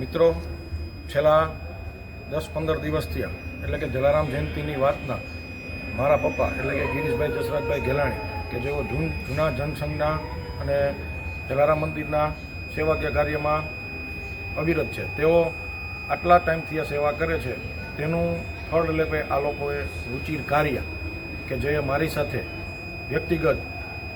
મિત્રો, છેલ્લા દસ પંદર દિવસ થયા, એટલે કે જલારામ જયંતિની વાતના મારા પપ્પા, એટલે કે ગિરીશભાઈ જસરાજભાઈ ગેલાણી, કે જેઓ જૂન જૂના જનસંઘના અને જલારામ મંદિરના સેવાકીય કાર્યમાં અવિરત છે. તેઓ આટલા ટાઈમથી આ સેવા કરે છે. તેનું ફળ લેપે આ લોકોએ રુચિર કાર્ય કે જે મારી સાથે વ્યક્તિગત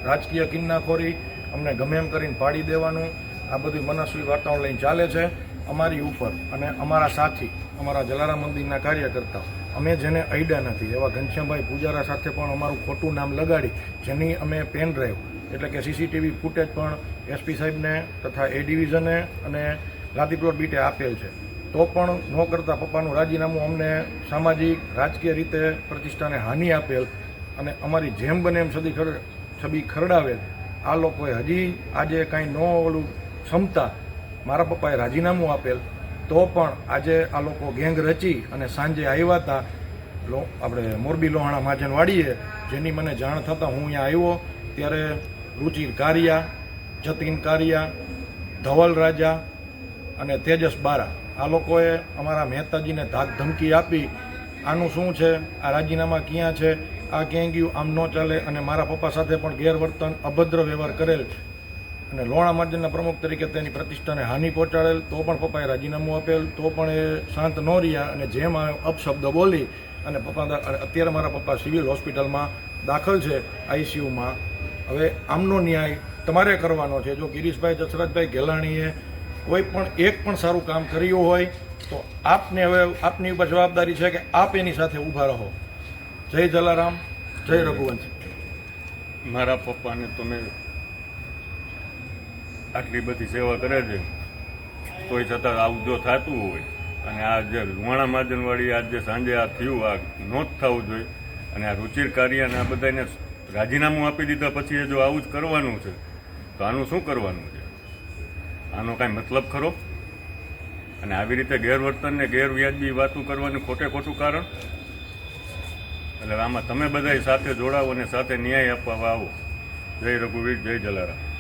રાજકીય કિન્નાખોરી અમને ગમે એમ કરીને પાડી દેવાનું, આ બધી મનસ્વી વાર્તાઓ લઈને ચાલે છે. અમારી ઉપર અને અમારા સાથી, અમારા જલારામ મંદિરના કાર્યકર્તા અમે જેને અડ્યા નથી, એવા ઘનશ્યામભાઈ પૂજારા સાથે પણ અમારું ખોટું નામ લગાડી, જેની અમે પેન ડ્રાઈવ, એટલે કે સીસીટીવી ફૂટેજ પણ એસપી સાહેબને તથા એ ડિવિઝને અને ગાંધીપ્લોટ બીટે આપેલ છે. તો પણ ન કરતાં પપ્પાનું રાજીનામું અમને સામાજિક, રાજકીય રીતે પ્રતિષ્ઠાને હાનિ આપેલ અને અમારી જેમ બને એમ સદી ખર છબી ખરડાવેલ, આ લોકોએ હજી આજે કાંઈ ન ઓલું ક્ષમતા મારા પપ્પાએ રાજીનામું આપેલ, તો પણ આજે આ લોકો ગેંગ રચી અને સાંજે આવ્યા હતા. લો, આપણે મોરબી લોહાણા માજનવાડીએ જેની મને જાણ થતાં હું અહીંયા આવ્યો. ત્યારે રુચિર કારિયા, જતીન કારિયા, ધવલ રાજા અને તેજસ બારા. આ લોકોએ અમારા મહેતાજીને ધાક ધમકી આપી. આનું શું છે? આ રાજીનામા ક્યાં છે? આ ક્યાં ગયું આમ ન ચાલે અને મારા પપ્પા સાથે પણ ગેરવર્તન, અભદ્ર વ્યવહાર કરેલ. અને લોણા માર્જનના પ્રમુખ તરીકે તેની પ્રતિષ્ઠાને હાનિ પહોંચાડેલ, તો પણ પપ્પાએ રાજીનામું આપેલ, તો પણ એ શાંત ન રહ્યા અને જેમ અપશબ્દ બોલી અને પપ્પા અત્યારે મારા પપ્પા સિવિલ હોસ્પિટલમાં દાખલ છે, આઈસીયુમાં. હવે આમનો ન્યાય તમારે કરવાનો છે. જો ગિરીશભાઈ જસરાજભાઈ ગેલાણીએ કોઈ પણ એક પણ સારું કામ કર્યું હોય, તો આપને હવે આપની ઉપર જવાબદારી છે કે આપ એની સાથે ઊભા રહો. જય જલારામ, જય રઘુવંશ. મારા પપ્પાને તમે આટલી બધી સેવા કરે છે, તોય છતાં આવું જો થતું હોય, અને આ જે લુહાણા માજનવાળી આજ જે સાંજે આ થયું, આ નોંધ થવું જોઈએ, અને આ રુચિર કાર્ય અને આ બધાને રાજીનામું આપી દીધા પછી એ જો આવું જ કરવાનું છે, તો આનું શું કરવાનું છે? આનો કાંઈ મતલબ ખરો? અને આવી રીતે ગેરવર્તન ને ગેરવ્યાજબી વાતો કરવાનું ખોટે ખોટું કારણ? એટલે આમાં તમે બધા સાથે જોડાવો અને સાથે ન્યાય આપવા આવો. જય રઘુવીર, જય જલારામ.